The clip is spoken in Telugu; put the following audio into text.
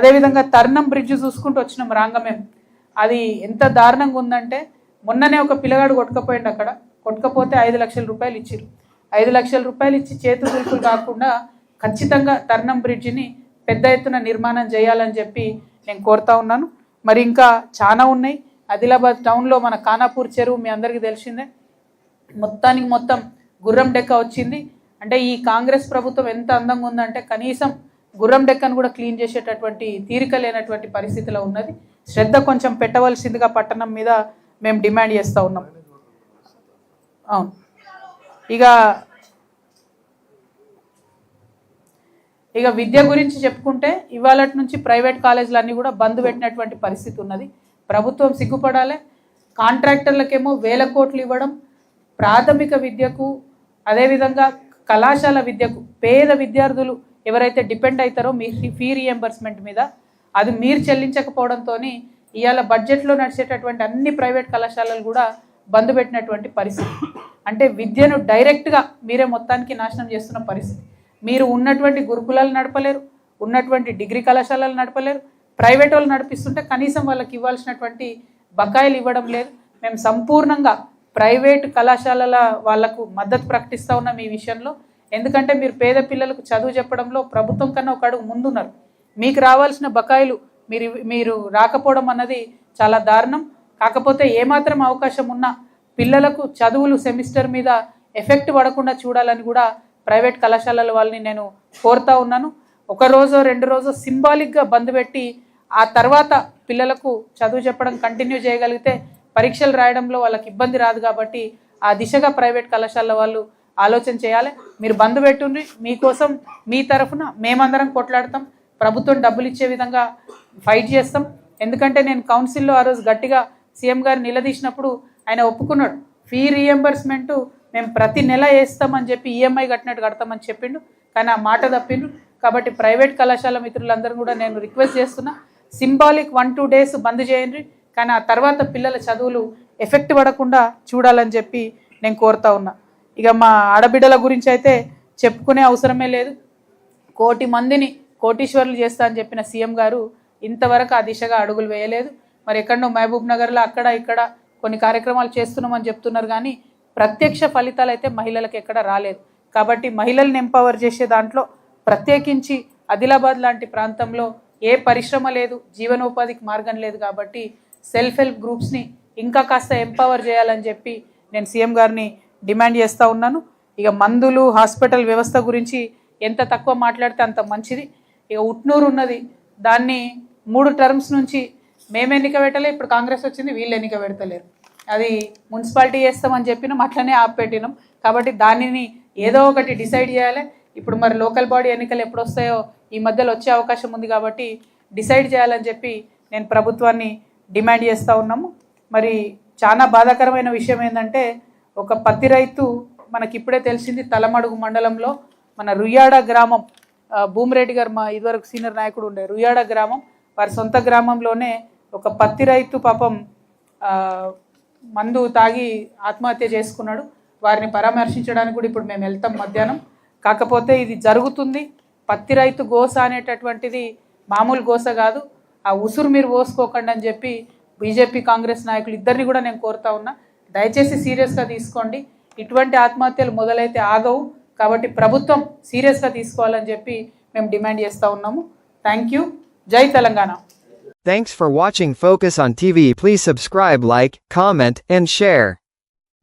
అదేవిధంగా తర్నం బ్రిడ్జ్ చూసుకుంటూ వచ్చినాం రాంగమేం. అది ఎంత దారుణంగా ఉందంటే మొన్ననే ఒక పిల్లగాడు కొట్టుకపోయిండు అక్కడ. కొట్టుకపోతే ఐదు లక్షల రూపాయలు ఇచ్చారు ఐదు లక్షల రూపాయలు ఇచ్చి చేతు దులుపులు కాకుండా ఖచ్చితంగా తర్నం బ్రిడ్జిని పెద్ద ఎత్తున నిర్మాణం చేయాలని చెప్పి నేను కోరుతా ఉన్నాను. మరి ఇంకా చాలా ఉన్నాయి. ఆదిలాబాద్ టౌన్లో మన ఖానాపూర్ చెరువు మీ అందరికీ తెలిసిందే. మొత్తానికి మొత్తం గుర్రం డెక్క వచ్చింది. అంటే ఈ కాంగ్రెస్ ప్రభుత్వం ఎంత అందంగా ఉందంటే కనీసం గుర్రం డెక్కను కూడా క్లీన్ చేసేటటువంటి తీరిక లేనటువంటి పరిస్థితిలో ఉన్నది. శ్రద్ధ కొంచెం పెట్టవలసిందిగా పట్టణం మీద మేము డిమాండ్ చేస్తూ ఉన్నాం. అవును. ఇక ఇక విద్య గురించి చెప్పుకుంటే ఇవాళ నుంచి ప్రైవేట్ కాలేజీలన్నీ కూడా బంద్ పెట్టినటువంటి పరిస్థితి ఉన్నది. ప్రభుత్వం సిగ్గుపడాలి. కాంట్రాక్టర్లకేమో వేల కోట్లు ఇవ్వడం ప్రాథమిక విద్యకు అదేవిధంగా కళాశాల విద్యకు పేద విద్యార్థులు ఎవరైతే డిపెండ్ అవుతారో మీ ఫీ రియంబర్స్మెంట్ మీద అది మీరు చెల్లించకపోవడంతో ఇవాళ బడ్జెట్లో నడిచేటటువంటి అన్ని ప్రైవేట్ కళాశాలలు కూడా బంద్ పెట్టినటువంటి పరిస్థితి. అంటే విద్యను డైరెక్ట్గా మీరే మొత్తానికి నాశనం చేస్తున్న పరిస్థితి. మీరు ఉన్నటువంటి గురుకులాలు నడపలేరు ఉన్నటువంటి డిగ్రీ కళాశాలలు నడపలేరు ప్రైవేట్ వాళ్ళు నడిపిస్తుంటే కనీసం వాళ్ళకి ఇవ్వాల్సినటువంటి బకాయిలు ఇవ్వడం లేదు. మేము సంపూర్ణంగా ప్రైవేట్ కళాశాలల వాళ్ళకు మద్దతు ప్రకటిస్తూ ఉన్నాం ఈ విషయంలో. ఎందుకంటే మీరు పేద పిల్లలకు చదువు చెప్పడంలో ప్రభుత్వం కన్నా ఒక అడుగు ముందున్నారు. మీకు రావాల్సిన బకాయిలు మీరు మీరు రాకపోవడం అన్నది చాలా దారుణం. కాకపోతే ఏమాత్రం అవకాశం ఉన్నా పిల్లలకు చదువులు సెమిస్టర్ మీద ఎఫెక్ట్ పడకుండా చూడాలని కూడా ప్రైవేట్ కళాశాలల వాళ్ళని నేను కోరుతా ఉన్నాను. ఒక రోజు రెండు రోజు సింబాలిక్గా బంద్ పెట్టి ఆ తర్వాత పిల్లలకు చదువు చెప్పడం కంటిన్యూ చేయగలిగితే పరీక్షలు రాయడంలో వాళ్ళకి ఇబ్బంది రాదు కాబట్టి ఆ దిశగా ప్రైవేట్ కళాశాల వాళ్ళు ఆలోచన చేయాలి. మీరు బంద్ పెట్టుండ్రి మీకోసం మీ తరఫున మేమందరం కొట్లాడతాం. ప్రభుత్వం డబ్బులు ఇచ్చే విధంగా ఫైట్ చేస్తాం. ఎందుకంటే నేను కౌన్సిల్లో ఆ రోజు గట్టిగా సీఎం గారు నిలదీసినప్పుడు ఆయన ఒప్పుకున్నాడు. ఫీ రియంబర్స్మెంట్ మేము ప్రతి నెల వేస్తామని చెప్పి ఈఎంఐ కట్టినట్టు కడతామని చెప్పిండు. కానీ ఆ మాట తప్పిండు. కాబట్టి ప్రైవేట్ కళాశాల మిత్రులందరూ కూడా నేను రిక్వెస్ట్ చేస్తున్నా symbolic one two days bandh చేయండి. కానీ ఆ తర్వాత పిల్లల చదువులు ఎఫెక్ట్ పడకుండా చూడాలని చెప్పి నేను కోరుతా ఉన్నా. ఇక మా ఆడబిడ్డల గురించి అయితే చెప్పుకునే అవసరమే లేదు. కోటి మందిని కోటీశ్వర్లు చేస్తా అని చెప్పిన సీఎం గారు ఇంతవరకు ఆ దిశగా అడుగులు వేయలేదు. మరి ఎక్కడో మహబూబ్ నగర్లో అక్కడ ఇక్కడ కొన్ని కార్యక్రమాలు చేస్తున్నామని చెప్తున్నారు కానీ ప్రత్యక్ష ఫలితాలు అయితే మహిళలకు ఎక్కడ రాలేదు. కాబట్టి మహిళల్ని ఎంపవర్ చేసే దాంట్లో ప్రత్యేకించి ఆదిలాబాద్ లాంటి ప్రాంతంలో ఏ పరిశ్రమ లేదు జీవనోపాధికి మార్గం లేదు కాబట్టి సెల్ఫ్ హెల్ప్ గ్రూప్స్ని ఇంకా కాస్త ఎంపవర్ చేయాలని చెప్పి నేను సీఎం గారిని డిమాండ్ చేస్తూ ఉన్నాను. ఇక మందులు హాస్పిటల్ వ్యవస్థ గురించి ఎంత తక్కువ మాట్లాడితే అంత మంచిది. ఇక ఉట్నూరు ఉన్నది. దాన్ని మూడు టర్మ్స్ నుంచి మేము ఎన్నిక పెట్టలే ఇప్పుడు కాంగ్రెస్ వచ్చింది వీళ్ళు ఎన్నిక పెడతలేరు. అది మున్సిపాలిటీ చేస్తామని చెప్పినాం అట్లనే ఆపెట్టినాం కాబట్టి దానిని ఏదో ఒకటి డిసైడ్ చేయాలి. ఇప్పుడు మరి లోకల్ బాడీ ఎన్నికలు ఎప్పుడు వస్తాయో ఈ మధ్యలో వచ్చే అవకాశం ఉంది కాబట్టి డిసైడ్ చేయాలని చెప్పి నేను ప్రభుత్వాన్ని డిమాండ్ చేస్తూ ఉన్నాము. మరి చాలా బాధాకరమైన విషయం ఏంటంటే ఒక పత్తి రైతు మనకి ఇప్పుడే తెలిసింది తలమడుగు మండలంలో మన రుయాడ గ్రామం భూమిరెడ్డి గారు మా ఇదివరకు సీనియర్ నాయకుడు ఉండే రుయాడ గ్రామం వారి సొంత గ్రామంలోనే ఒక పత్తి రైతు పాపం మందు తాగి ఆత్మహత్య చేసుకున్నాడు. వారిని పరామర్శించడానికి కూడా ఇప్పుడు మేము వెళ్తాం మధ్యాహ్నం. కాకపోతే ఇది జరుగుతుంది. పత్తి రైతు గోస అనేటటువంటిది మామూలు గోస కాదు. ఆ ఉసురు మీరు పోసుకోకండి అని చెప్పి బీజేపీ కాంగ్రెస్ నాయకులు ఇద్దరిని కూడా నేను కోరుతా ఉన్నా. దయచేసి సీరియస్గా తీసుకోండి. ఇటువంటి ఆత్మహత్యలు మొదలైతే ఆగవు. కాబట్టి ప్రభుత్వం సీరియస్గా తీసుకోవాలని చెప్పి మేము డిమాండ్ చేస్తూ ఉన్నాము. Thank you. జై Telangana. Thanks for watching focus on TV please subscribe like comment and share